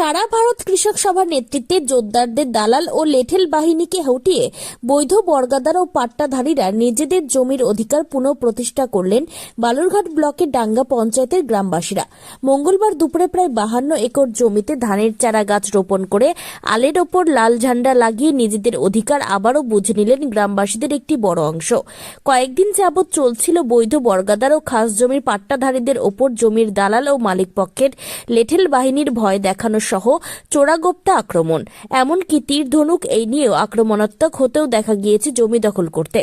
সারা ভারত কৃষক সভার নেতৃত্বে জোরদারদের দালাল ও লেঠেল বাহিনীকে হটিয়ে বৈধ বর্গাদার ও পাট্টাধারীরা নিজেদের জমির অধিকার পুনঃপ্রতিষ্ঠা করলেন বালুরঘাট ব্লকের ডাঙ্গা পঞ্চায়েতের গ্রামবাসীরা। মঙ্গলবার দুপুরে প্রায় বাহান্ন একর জমিতে ধানের চারা গাছ রোপণ করে আলের ওপর লাল ঝান্ডা লাগিয়ে নিজেদের অধিকার আবারও বুঝে নিলেন গ্রামবাসীদের একটি বড় অংশ। কয়েকদিন যাবৎ চলছিল বৈধ বর্গাদার ও খাস জমির পাট্টাধারীদের ওপর জমির দালাল ও মালিক পক্ষের লেঠেল বাহিনীর ভয় দেখানো সহ চোরাগোপ্তা আক্রমণ। এমনকি তীর ধনুক এই নিয়েও আক্রমণাত্মক হতেও দেখা গিয়েছে জমি দখল করতে।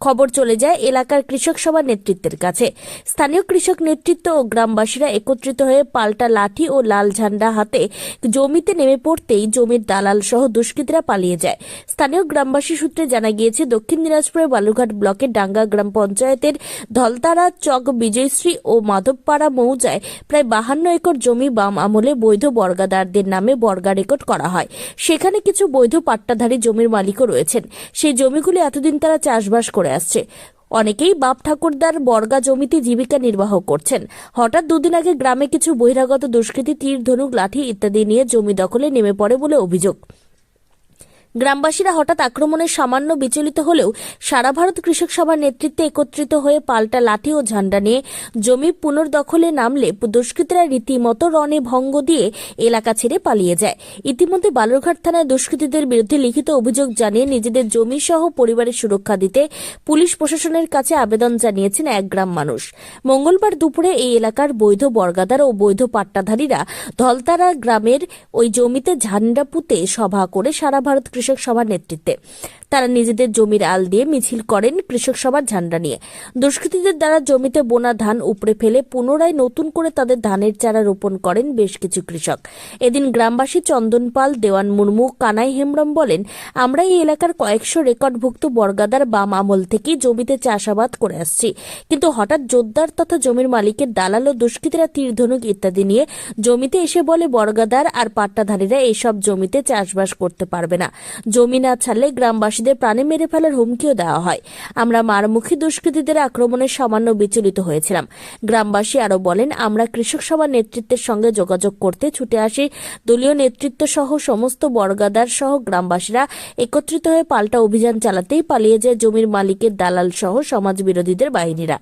খবর চলে যায় এলাকার কৃষক সভা নেতৃত্বের কাছে। স্থানীয় কৃষক নেতৃত্ব ও গ্রামবাসীরা একত্রিত হয়ে পাল্টা লাঠি ও লাল ঝান্ডা হাতে জমিতে নেমে পড়তেই জমির দালাল সহ দুষ্কৃতীরা পালিয়ে যায়। স্থানীয় গ্রামবাসী সূত্রে জানা গিয়েছে, দক্ষিণ দিনাজপুরের বালুঘাট ব্লকের ডাঙ্গা গ্রাম পঞ্চায়েতের ধলতারা, চক, বিজয়শ্রী ও মাধবপাড়া মৌজায় প্রায় বাহান্ন একর জমি বাম আমলে বৈধ বর্গাদারদের নামে বর্গা রেকর্ড করা হয়। সেখানে কিছু বৈধ পাট্টাধারী জমির মালিকও রয়েছেন। সেই জমিগুলি এতদিন তারা চাষবাস করে আসছে। অনেকেই বাপ ঠাকুরদার বর্গা জমিতে জীবিকা নির্বাহ করছেন। হঠাৎ দুদিন আগে গ্রামে কিছু বহিরাগত দুষ্কৃতী, তীর, ধনুক, লাঠি ইত্যাদি নিয়ে জমি দখলে নেমে পড়ে বলে অভিযোগ। গ্রামবাসীরা হঠাৎ আক্রমণে সামান্য বিচলিত হলেও সারা ভারত কৃষক সভার নেতৃত্বে একত্রিত হয়ে পাল্টা লাঠি ও ঝান্ডা নিয়ে জমি পুনর্দখলে নামলে দুষ্কৃতীরা রীতিমতো রণে ভঙ্গ দিয়ে এলাকা ছেড়ে পালিয়ে যায়। ইতিমধ্যে বালুরঘাট থানায় দুষ্কৃতীদের বিরুদ্ধে লিখিত অভিযোগ জানিয়ে নিজেদের জমি সহ পরিবারের সুরক্ষা দিতে পুলিশ প্রশাসনের কাছে আবেদন জানিয়েছেন এক গ্রাম মানুষ। মঙ্গলবার দুপুরে এই এলাকার বৈধ বর্গাদার ও বৈধ পাট্টাধারীরা ধলতারা গ্রামের ওই জমিতে ঝান্ডা পুঁতে সভা করে সারা ভারত কৃষক সভার নেতৃত্বে। তারা নিজেদের জমির আল দিয়ে মিছিল করেন কৃষক সভার ঝান্ডা নিয়ে। দুষ্কৃতীদের দ্বারা জমিতে বোনা ধান উপড়ে ফেলে পুনরায় নতুন করে তাদের ধানের চারা রোপণ করেন বেশ কিছু কৃষক। এদিন গ্রামবাসী চন্দন পাল দেওয়ান মুর্মু, কানাই হেমব্রম বলেন, আমরা এই এলাকার কয়েকশো রেকর্ডভুক্ত বর্গাদার বাম আমল থেকেই জমিতে চাষাবাদ করে আসছি। কিন্তু হঠাৎ জোরদার তথা জমির মালিকের দালাল ও দুষ্কৃতীরা তীরধনুক ইত্যাদি নিয়ে জমিতে এসে বলে, বর্গাদার আর পাট্টাধারীরা এসব জমিতে চাষবাস করতে পারবে না। জমি না ছাড়লে গ্রামবাসীদের প্রাণে মেরে ফেলার হুমকিও দেওয়া হয়। আমরা মারমুখী দুষ্কৃতীদের আক্রমণে সামান্য বিচলিত হয়েছিলাম। গ্রামবাসী আরও বলেন, আমরা কৃষক সভার নেতৃত্বের সঙ্গে যোগাযোগ করতে ছুটে আসি। দলীয় নেতৃত্ব সহ সমস্ত বর্গাদার সহ গ্রামবাসীরা একত্রিত হয়ে পাল্টা অভিযান চালাতেই পালিয়ে যায় জমির মালিকের দালাল সহ সমাজ বিরোধীদের বাহিনীরা।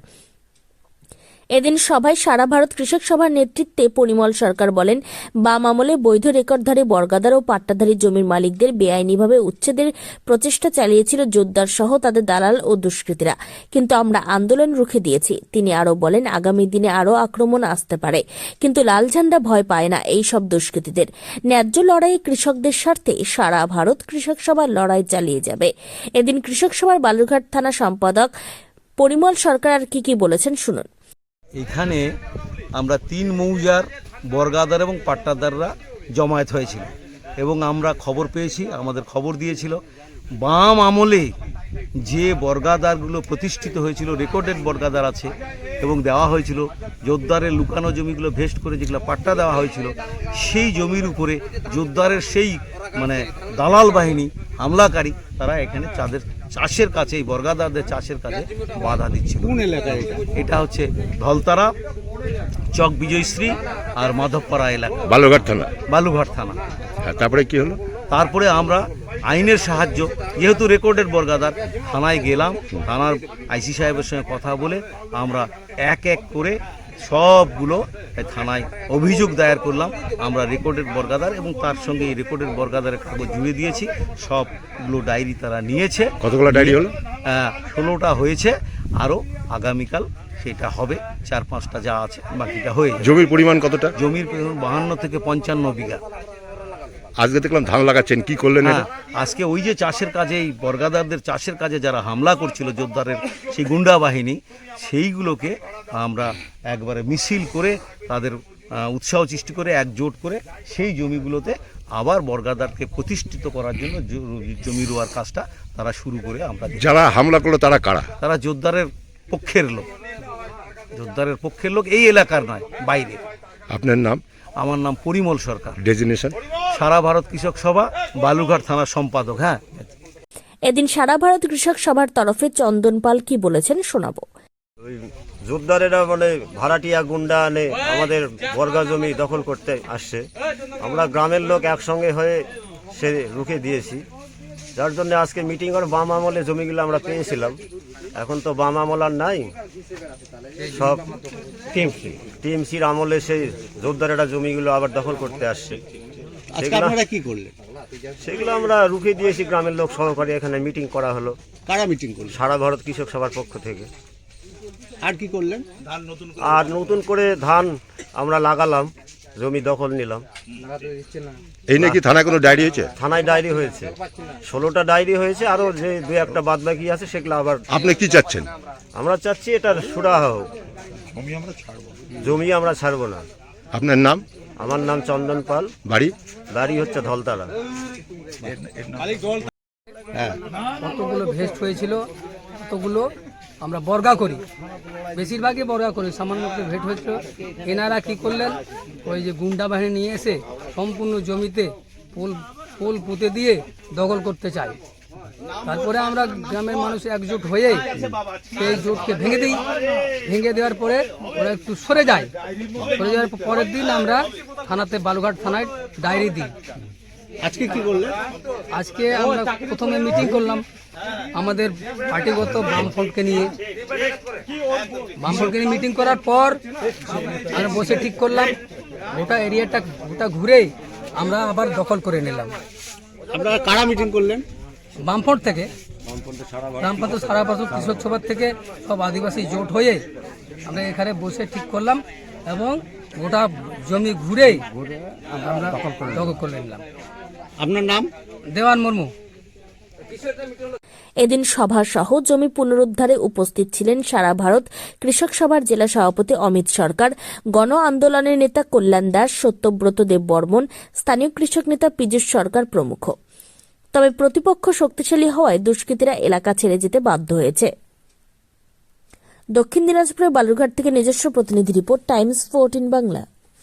এদিন সভায় সারা ভারত কৃষক সভার নেতৃত্বে পরিমল সরকার বলেন, বাম আমলে বৈধ রেকর্ডধারী বর্গাদার ও পাট্টাধারী জমির মালিকদের বেআইনিভাবে উচ্ছেদের প্রচেষ্টা চালিয়েছিল জোরদার সহ তাদের দালাল ও দুষ্কৃতীরা। কিন্তু আমরা আন্দোলন রুখে দিয়েছি, তিনি আরও বলেন, আগামী দিনে আরও আক্রমণ আসতে পারে। কিন্তু লাল ঝান্ডা ভয় পায় না এই সব দুষ্কৃতীদের। ন্যায্য লড়াইয়ে কৃষকদের স্বার্থে সারা ভারত কৃষক সভার লড়াই চালিয়ে যাবে। এদিন কৃষক সভার বালুরঘাট থানা সম্পাদক পরিমল সরকার আর কি কি বলেছেন শুনুন। এখানে আমরা তিন মৌজার বর্গাদার এবং পাট্টাদাররা জমায়েত হয়েছিল এবং আমরা খবর পেয়েছি, আমাদের খবর দিয়েছিল। বাম আমলে যে বর্গাদারগুলো প্রতিষ্ঠিত হয়েছিল, রেকর্ডেড বর্গাদার আছে এবং দেওয়া হয়েছিল জোরদারের লুকানো জমিগুলো ভেস্ট করে যেগুলো পাট্টা দেওয়া হয়েছিল, সেই জমির উপরে জোরদারের সেই মানে দালাল বাহিনী, হামলাকারী, তারা এখানে চাঁদের চাষের কাছে এই বর্গাদারদের চাষের কাছে বাধা দিচ্ছিল। কোন এলাকায় এটা? হচ্ছে ধলতারা চক বিজয়শ্রী আর মাধবপাড়া এলাকা। বালুঘাট থানা? বালুঘাট থানা। হ্যাঁ তারপরে কি হলো? তারপরে আমরা আইনের সাহায্য যেহেতু রেকর্ডের বর্গাদার থানায় গেলাম থানার আইসি সাহেবের সঙ্গে কথা বলে আমরা এক এক করে সবগুলো এই থানায় অভিযোগ দায়ের করলাম। আমরা রেকর্ডের বর্গাদার এবং তার সঙ্গে এই রেকর্ডের বর্গাদারের কাগজ জুড়ে দিয়েছি। সবগুলো ডায়েরি তারা নিয়েছে। কতগুলো ডায়েরি হলো? ষোলোটা হয়েছে। আরও আগামীকাল সেটা হবে। চার পাঁচটা যা আছে বাকিটা হয়ে জমির পরিমাণ কতটা? জমির পরিমাণ বাহান্ন থেকে পঞ্চান্ন বিঘা। আজকে দেখলাম ধান লাগাচ্ছেন কি করলেন হ্যাঁ আজকে ওই যে চাষের কাজে এই বর্গাদারদের চাষের কাজে যারা হামলা করছিল যোদ্ধারের সেই গুন্ডা বাহিনী সেইগুলোকে আমরা একবারে মিছিল করে তাদের উৎসাহ সৃষ্টি করে একজোট করে সেই জমিগুলোতে আবার বর্গাদারকে প্রতিষ্ঠিত করার জন্য জমি রোয়ার কাজটা তারা শুরু করে আমরা যারা হামলা করল তারা কারা? তারা যোদ্ধারের পক্ষের লোক। যোদ্ধারের পক্ষের লোক এই এলাকার নয় বাইরে। আপনার নাম? আমার নাম পরিমল সরকার। ডেজিনেশন? সারা ভারত কৃষক সভা বালুঘাট থানার সম্পাদক হ্যাঁ? এদিন সারা ভারত কৃষক সভার তরফে চন্দন পাল কি বলেছেন শোনাবো। জোরদারেরা মানে ভাড়াটিয়া গুন্ডা আনে আমাদের বর্গা জমি দখল করতে আসছে। আমরা গ্রামের লোক একসঙ্গে হয়ে সে রুখে দিয়েছি। যার জন্য আজকে মিটিং করে বাম আমলে জমিগুলো আমরা পেয়েছিলাম। এখন তো বাম আমল আর নাই। সব টিএমসি টিএমসির আমলে সেই জোরদারেরা জমিগুলো আবার দখল করতে আসছে। সেগুলো- আপনারা কি করলেন? সেগুলো আমরা রুখে দিয়েছি গ্রামের লোক সহকারে এখানে মিটিং করা হলো। কারা মিটিং সারা ভারত কৃষক সভার পক্ষ থেকে। আর কি করলেন? আর নতুন করে ধান আমরা লাগালাম জমি দখল নিলাম। এই নাকি থানায় কোনো ডায়েরি হয়েছে? থানায় ডায়েরি হয়েছে। ষোলোটা ডায়েরি হয়েছে আরও যে দু একটা বাদ বাকি আছে সেগুলো আবার আপনি কি চাচ্ছেন? আমরা চাচ্ছি এটার সুরাহা হোক। জমি আমরা ছাড়বো। না। আপনার নাম? আমার নাম চন্দন পাল। বাড়ি? বাড়ি হচ্ছে ধলতারা। হ্যাঁ। কতগুলো ভেস্ট হয়েছিল কতগুলো আমরা বর্গা করি। বেশিরভাগই বর্গা করি। সামান্য ভেট হয়েছিল। এনারা কি করলেন? ওই যে গুন্ডা বাহিনী নিয়ে এসে সম্পূর্ণ জমিতে পোল পোল পুঁতে দিয়ে দখল করতে চায়। তারপরে আমরা গ্রামের মানুষ একজোট হয়ে সেই জোটকে ভেঙে দিই। ভেঙে দেওয়ার পরে ওরা একটু সরে যায়। সরে যাওয়ার পরের দিন আমরা থানাতে বালুঘাট থানায় ডায়েরি দিই। আজকে কি করলেন আজকে আমরা প্রথমে মিটিং করলাম আমাদের পার্টিগত বামফ্রন্টকে নিয়ে। বামফ্রন্টকে নিয়ে মিটিং করার পর আমরা বসে ঠিক করলাম। গোটা এরিয়াটা গোটা ঘুরে আমরা আবার দখল করে নিলাম। আপনারা কারা মিটিং করলেন? বামফ্রন্ট থেকে। বামফ্রন্ট সারা বছর কৃষক সভার থেকে সব আদিবাসী জোট হয়ে আমরা এখানে বসে ঠিক করলাম এবং গোটা জমি ঘুরে আমরা দখল করে নিলাম। আপনার নাম? দেওয়ান মুর্মু। এদিন সভা সহ জমি পুনরুদ্ধারে উপস্থিত ছিলেন সারা ভারত কৃষক সভার জেলা সভাপতি অমিত সরকার গণ আন্দোলনের নেতা কল্যাণ দাস সত্যব্রত দেব বর্মন স্থানীয় কৃষক নেতা পীযূষ সরকার প্রমুখ। তবে প্রতিপক্ষ শক্তিশালী হওয়ায় দুষ্কৃতীরা এলাকা ছেড়ে যেতে বাধ্য হয়েছে। দক্ষিণ দিনাজপুরের বালুরঘাট থেকে নিজস্ব প্রতিনিধি report Times fourteen Bangla.